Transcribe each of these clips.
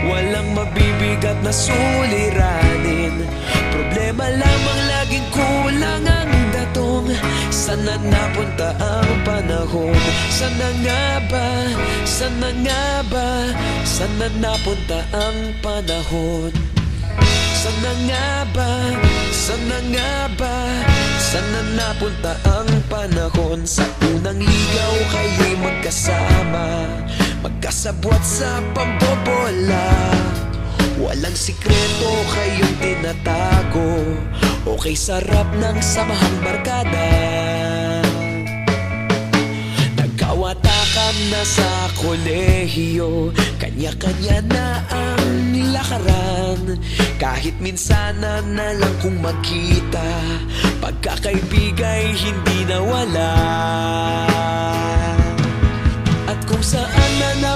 Walang mabibigat na suliranin. Problema lamang laging kulang ang datong. Sana napunta ang panahon? Sana nga ba, sana nga ba? Sana napunta ang panahon? Sana nga ba, sana nga ba? Sana napunta ang panahon? Sa unang ligaw kayo'y magkasama Magkasabwat sa pambobola Walang sikreto kayong tinatago. Okay sarap ng samahang barkada. Nagkawatakan na sa kolehiyo Kanya-kanya na ang lakaran Kahit minsan na lang kung magkita Pagkakaibigay hindi nawala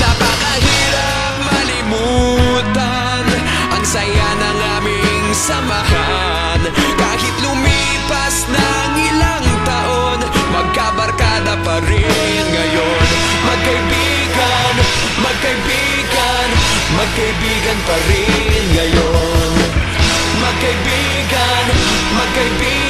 Napakahirap malimutan Ang saya ng aming samahan. Kahit lumipas ng ilang taon Magkabarkada pa rin ngayon. Magkaibigan, magkaibigan Magkaibigan pa rin ngayon. Magkaibigan, magkaibigan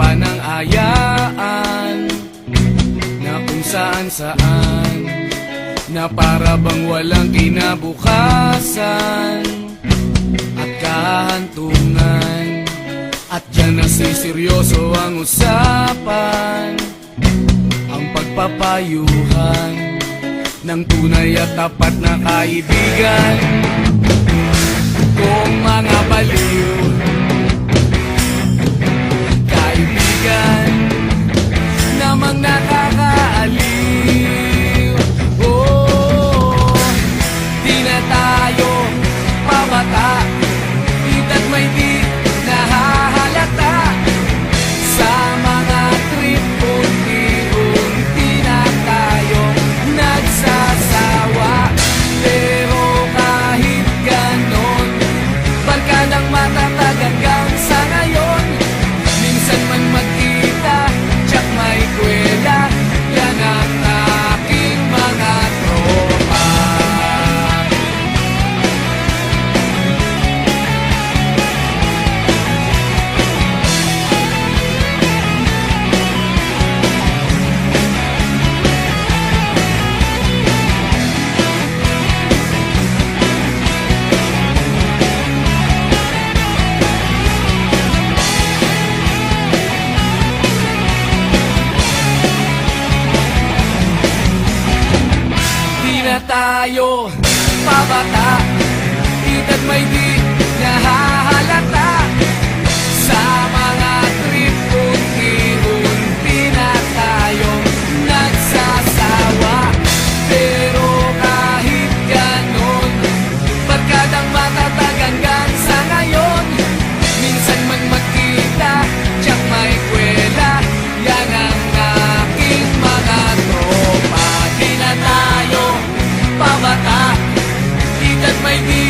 inaabot pa ng ayaan Na kung saan saan Na para bang walang kinabukasan At kahantungan. At dyan na seryoso ang usapan Ang pagpapayuhan Ng tunay at tapat na kaibigan. Kung mga baliw kaibigan namang nakakaaliw tayo. Pabata Edad may di nahahalata make me